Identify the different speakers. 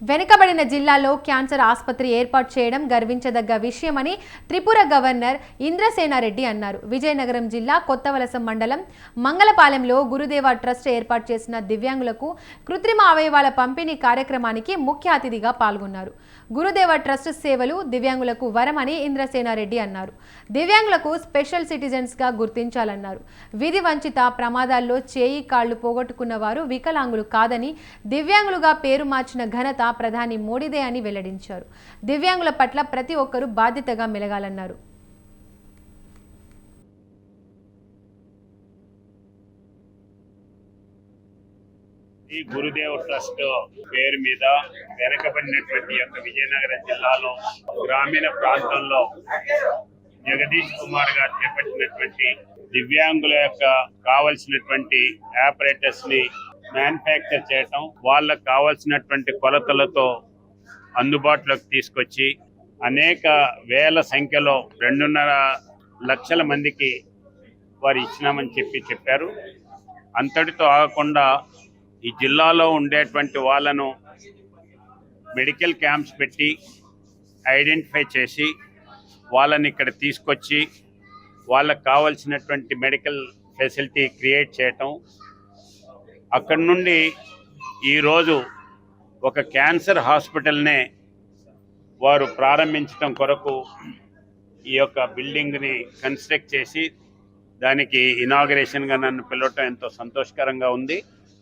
Speaker 1: వెనుకబడిన జిల్లాలో క్యాన్సర్ ఆసుపత్రి ఏర్పాటు చేయడం గర్వించదగ్గ విషయమని త్రిపుర గవర్నర్ ఇంద్రసేనారెడ్డి అన్నారు. విజయనగరం జిల్లా కొత్తవలస మండలం మంగళపాలెంలో గురుదేవ ట్రస్ట్ ఏర్పాటు చేసిన దివ్యాంగులకు కృత్రిమ అవయవాల పంపిణీ కార్యక్రమానికి ముఖ్య అతిథిగా పాల్గొన్నారు. గురుదేవ ట్రస్ట్ సేవలు దివ్యాంగులకు వరమని ఇంద్రసేనారెడ్డి అన్నారు. దివ్యాంగులకు స్పెషల్ సిటిజన్స్గా గుర్తించాలన్నారు. విధి వంచిత ప్రమాదాల్లో చేయి కాళ్ళు పోగొట్టుకున్న వారు వికలాంగులు కాదని దివ్యాంగులుగా పేరు మార్చిన ఘనత ప్రధాని మోడీదే అని వెల్లడించారు. దివ్యాంగుల పట్ల ప్రతి ఒక్కరూ బాధ్యతగా మెలగాలన్నారు.
Speaker 2: ఈ గురుదేవ్ ట్రస్ట్ పేరు మీద వెనకబడినటువంటి యొక్క విజయనగరం జిల్లాలో గ్రామీణ ప్రాంతంలో జగదీష్ కుమార్ గారు చేపట్టినటువంటి దివ్యాంగుల యొక్క కావలసినటువంటి ఆపరేటర్స్ని మ్యానుఫ్యాక్చర్ చేయటం వాళ్ళకు కావాల్సినటువంటి కొలతలతో అందుబాటులోకి తీసుకొచ్చి అనేక వేల సంఖ్యలో రెండున్నర లక్షల మందికి వారు ఇచ్చినామని చెప్పి చెప్పారు. అంతటితో ఆగకుండా ఈ జిల్లాలో ఉండేటువంటి వాళ్ళను మెడికల్ క్యాంప్స్ పెట్టి ఐడెంటిఫై చేసి వాళ్ళని ఇక్కడ తీసుకొచ్చి వాళ్ళకు కావాల్సినటువంటి మెడికల్ ఫెసిలిటీ క్రియేట్ చేయటం అక్కడి నుండి ఈరోజు ఒక క్యాన్సర్ హాస్పిటల్నే వారు ప్రారంభించడం కొరకు ఈ యొక్క బిల్డింగ్ని కన్స్ట్రక్ట్ చేసి దానికి ఇనాగరేషన్గా నన్ను పిలవటం ఎంతో సంతోషకరంగా ఉంది.